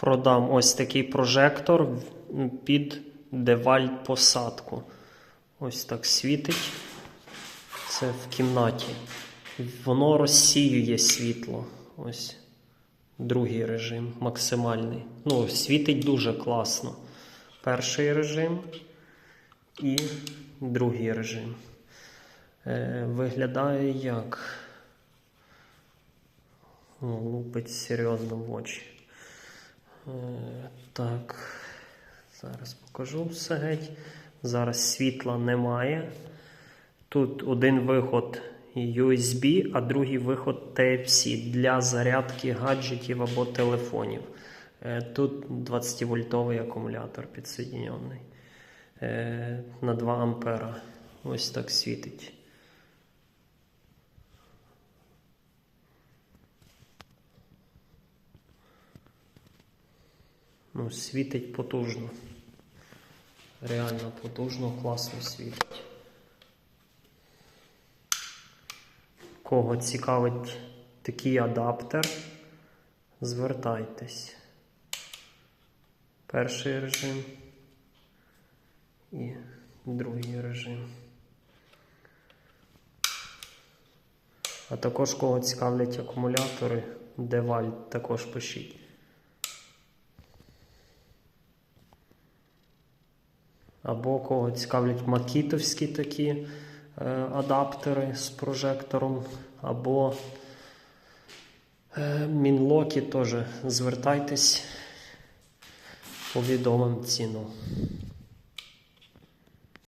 продам ось такий прожектор під девальт посадку. Ось так світить. Це в кімнаті. Воно розсіює світло. Ось другий режим, максимальний. Ну, світить дуже класно. Перший режим і другий режим. Е, виглядає як. Лупить серйозно в очі. Е, так, зараз покажу все геть. Зараз світла немає. Тут один виход USB, а другий виход Type-C для зарядки гаджетів або телефонів. Е, Тут 20-вольтовий акумулятор підсоєднений е, на 2 ампера. Ось так світить. Ну, світить потужно. Реально потужно, класно світить. Кого цікавить такий адаптер, звертайтесь. Перший режим і другий режим. А також кого цікавлять акумулятори, Девальт, також пишіть. Або кого цікавлять макітовські такі е, адаптери з прожектором, або е, мінлокі теж звертайтесь, повідомим ціну.